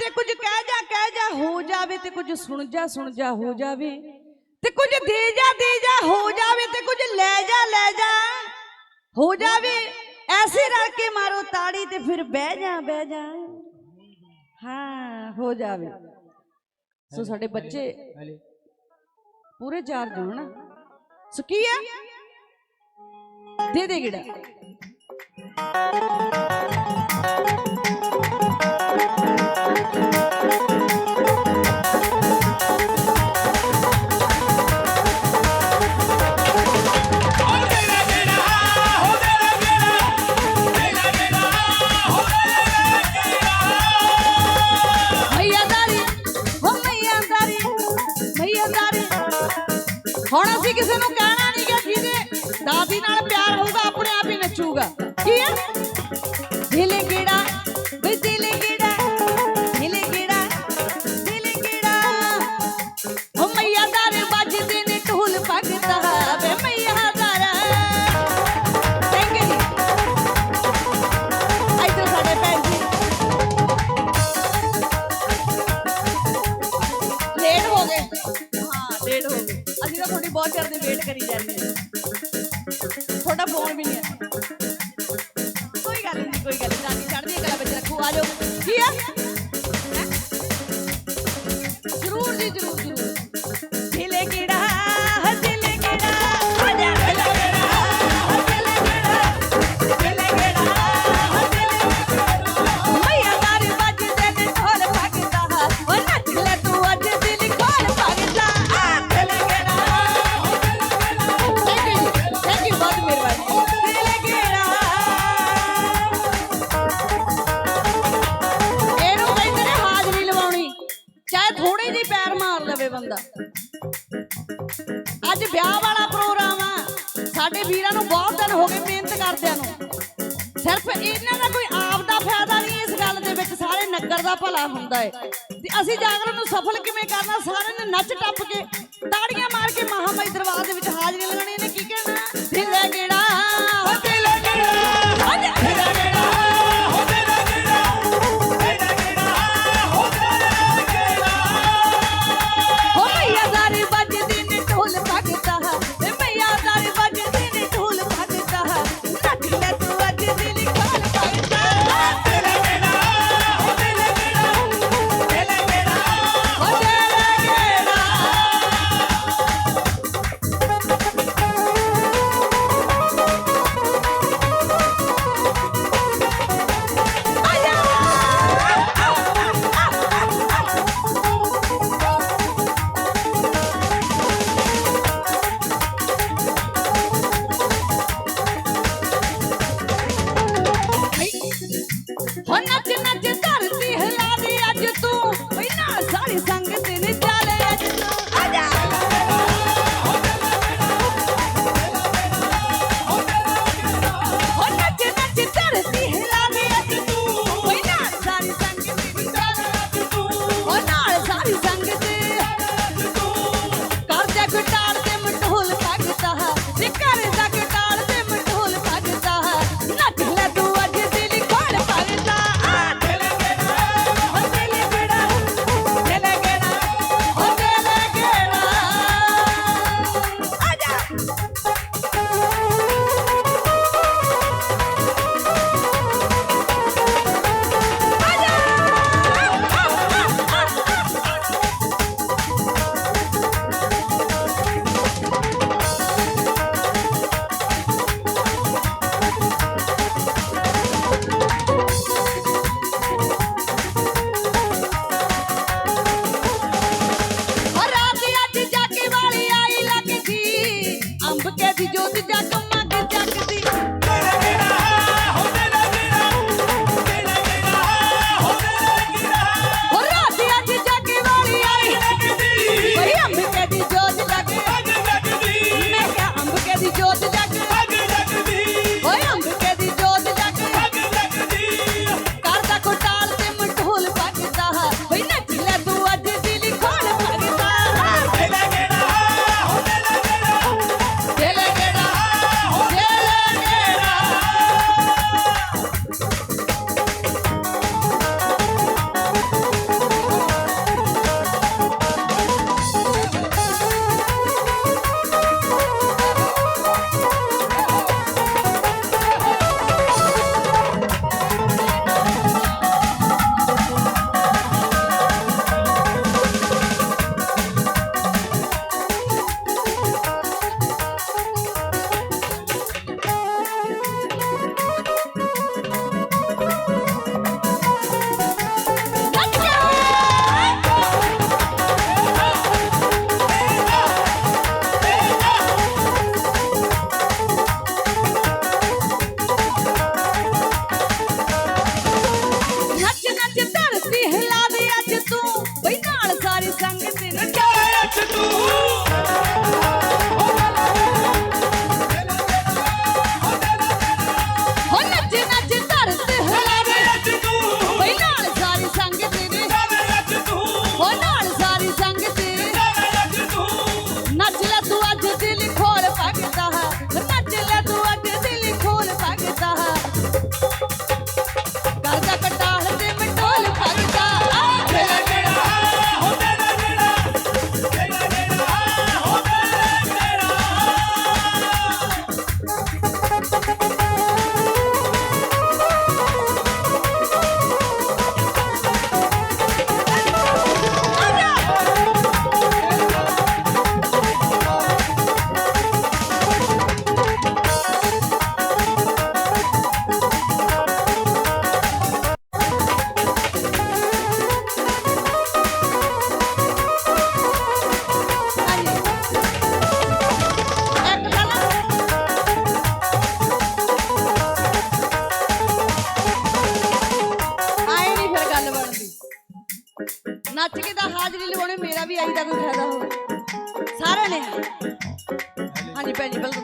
ਤੇ ਕੁਝ ਕਹਿ ਜਾ ਕਹਿ ਜਾ, ਹੋ ਜਾਵੇ ਤੇ ਕੁਝ ਸੁਣ ਜਾ ਸੁਣ ਜਾ, ਹੋ ਜਾਵੇ। ਤੇ ਕੁਝ ਦੇ ਜਾ ਦੇ ਜਾ, ਹੋ ਜਾਵੇ ਤੇ ਕੁਝ ਲੈ ਜਾ ਲੈ ਜਾ। ਹੋ ਜਾਵੇ, ਐਸੇ ਰਲ ਕੇ ਮਾਰੋ ਤਾੜੀ ਤੇ ਫਿਰ ਬਹਿ ਜਾ ਬਹਿ ਜਾ। ਹਾਂ, ਹੋ ਜਾਵੇ। ਸੋ ਸਾਡੇ ਬੱਚੇ ਪੂਰੇ ਚਾਰ ਹੋਣ ਸੋ ਕੀ ਹੈ? ਦੇ ਦੇ ਗਿੜਾ। ਦੀ ਵੇਟ ਕਰੀ ਜਾਂਦੇ ਹਾਂ ਤੁਹਾਡਾ ਫੋਨ ਵੀ ਨਹੀਂ ਆਇਆ। ਕੋਈ ਗੱਲ ਨਹੀਂ, ਕੋਈ ਗੱਲ ਨਹੀਂ ਰਾਤੀ ਚੜ੍ਹਦੀ ਕਲਾ ਵਿੱਚ ਰੱਖੋ, ਆ ਜਾਓ। ਕੀ ਆ? ਜ਼ਰੂਰ ਜੀ, ਜ਼ਰੂਰ ਚਾਹੇ ਥੋੜੇ ਜਿਹੀ ਪੈਰ ਮਾਰ ਲਵੇ ਬੰਦਾ। ਅੱਜ ਵਿਆਹ ਵਾਲਾ ਪ੍ਰੋਗਰਾਮ ਆ। ਸਾਡੇ ਵੀਰਾਂ ਨੂੰ ਬਹੁਤ ਦਿਨ ਹੋ ਗਏ ਮਿਹਨਤ ਕਰਦਿਆਂ ਨੂੰ। ਸਿਰਫ ਇਹਨਾਂ ਦਾ ਕੋਈ ਆਪ ਦਾ ਫਾਇਦਾ ਨਹੀਂ ਇਸ ਗੱਲ ਦੇ ਵਿੱਚ, ਸਾਰੇ ਨਗਰ ਦਾ ਭਲਾ ਹੁੰਦਾ ਹੈ ਤੇ ਅਸੀਂ ਜਾਗਰਣ ਨੂੰ ਸਫਲ ਕਿਵੇਂ ਕਰਨਾ, ਸਾਰਿਆਂ ਨੇ ਨੱਚ ਟੱਪ ਕੇ ਤਾੜੀਆਂ ਮਾਰ ਕੇ ਮਹਾਮਾਈ ਦਰਬਾਰ ਦੇ ਵਿੱਚ ਹਾਜ਼ਰੀ ਲਗਾਉਣੀ ਹਾਂਜੀ ਭੈਣ ਜੀ ਬਿਲਕੁਲ ਤੁਸੀਂ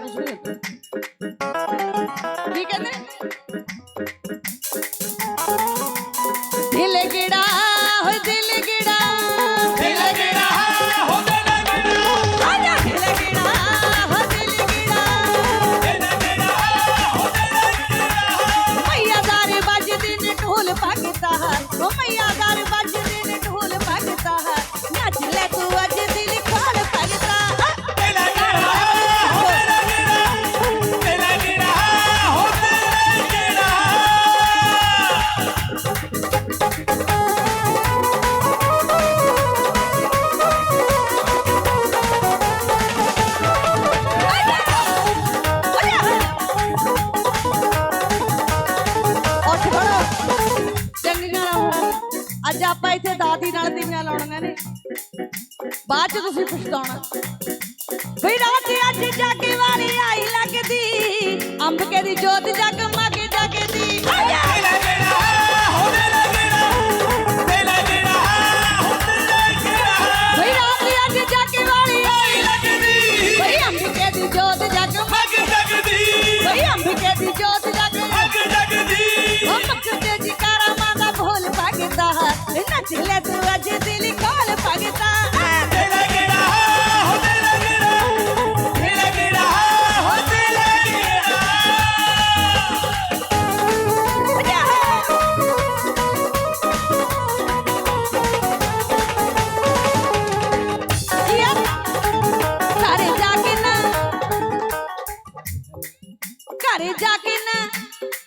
ਤੁਸੀਂ ਪਛਤਾਉਣਾ ਵੀ ਰਾਤ ਅੱਜ ਜਾਗੇ ਵਾਲੀ ਆਈ ਲੱਗਦੀ। ਅੰਬ ਕੇ ਦੀ ਜੋਤ ਜਗ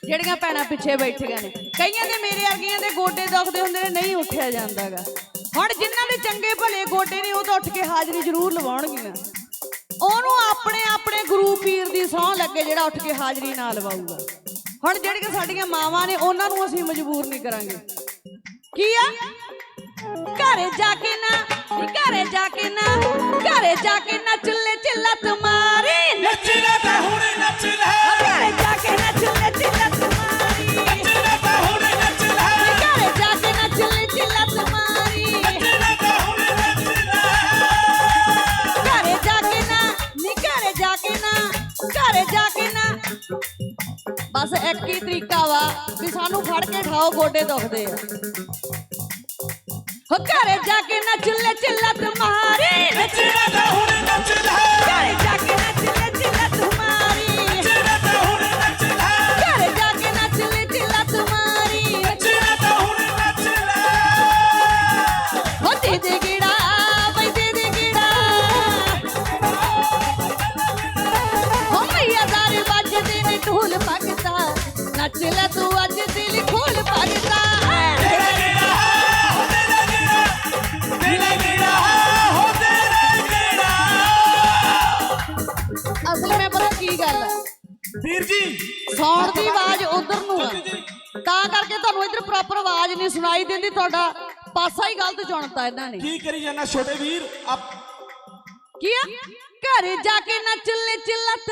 ਜਿਹੜੀਆਂ ਭੈਣਾਂ ਪਿੱਛੇ ਬੈਠੀਆਂ ਨੇ। ਕਈਆਂ ਦੇ ਮੇਰੇ ਵਰਗੀਆਂ ਦੇ ਗੋਡੇ ਦੁਖਦੇ ਹੁੰਦੇ ਨੇ, ਨਹੀਂ ਉੱਠਿਆ ਜਾਂਦਾਗਾ। ਹੁਣ ਜਿਨ੍ਹਾਂ ਦੇ ਚੰਗੇ ਭਲੇ ਗੋਡੇ ਨੇ, ਉਹ ਤਾਂ ਉੱਠ ਕੇ ਹਾਜ਼ਰੀ ਜ਼ਰੂਰ ਲਵਾਉਣਗੀਆਂ। ਉਹਨੂੰ ਆਪਣੇ ਆਪਣੇ ਗੁਰੂ ਪੀਰ ਦੀ ਸਹੁੰ ਲੱਗੇ ਜਿਹੜਾ ਉੱਠ ਕੇ ਹਾਜ਼ਰੀ ਨਾ ਲਵਾਊਗਾ। ਹੁਣ ਜਿਹੜੀਆਂ ਸਾਡੀਆਂ ਮਾਵਾਂ ਨੇ, ਉਹਨਾਂ ਨੂੰ ਅਸੀਂ ਮਜਬੂਰ ਨਹੀਂ ਕਰਾਂਗੇ। ਕੀ ਆ? ਘਰੇ ਜਾ ਕੇ ਨਾ, ਘਰੇ ਜਾ ਕੇ ਨਾ, ਘਰੇ ਜਾ ਕੇ ਨਾ ਚੁੱਲੇ ਚਿੱਲਾ ਤੁਮਾਰੀ ਨੱਚ ਲੈ ਤਰੀਕਾ ਵਾ ਵੀ ਸਾਨੂੰ ਫੜ ਕੇ ਠਾਓ ਗੋਡੇ ਦੁਖਦੇ ਆ। ਹੋ ਘਰੇ ਜਾ ਕੇ ਨਾ ਚੁੱਲੇ ਚਿੱਲਾ ਤੁਮਾਰੀ ਨੱਚ ਲੈ ਤੂੰ ਅੱਜ ਦਿਲ ਖੋਲ ਪਗਦਾ ਦਿਲ ਗਿੜਾ ਹੋ ਦਿਲ ਗਿੜਾ ਦਿਲ ਗਿੜਾ ਹੋ ਦਿਲ ਗਿੜਾ ਅਸਲ ਵਿੱਚ ਪਤਾ ਕੀ ਗੱਲ ਹੈ ਵੀਰ ਜੀ। ਸੌਣ ਦੀ ਆਵਾਜ਼ ਉਧਰ ਨੂੰ ਆ। ਤਾਂ ਕਰਕੇ ਤੁਹਾਨੂੰ ਇੱਧਰ ਪ੍ਰੋਪਰ ਆਵਾਜ਼ ਨਹੀਂ ਸੁਣਾਈ ਦਿੰਦੀ ਤੁਹਾਡਾ ਪਾਸਾ ਹੀ ਗਲਤ ਚੁਣਤਾ ਇਹਨਾਂ ਨੇ। ਕੀ ਕਰੀ ਜਾਣਾ ਛੋਟੇ ਵੀਰ? ਆਪ ਕੀ ਆ? ਘਰੇ ਜਾ ਕੇ ਨਾ ਚੁੱਲੇ ਚਿੱਲਤ।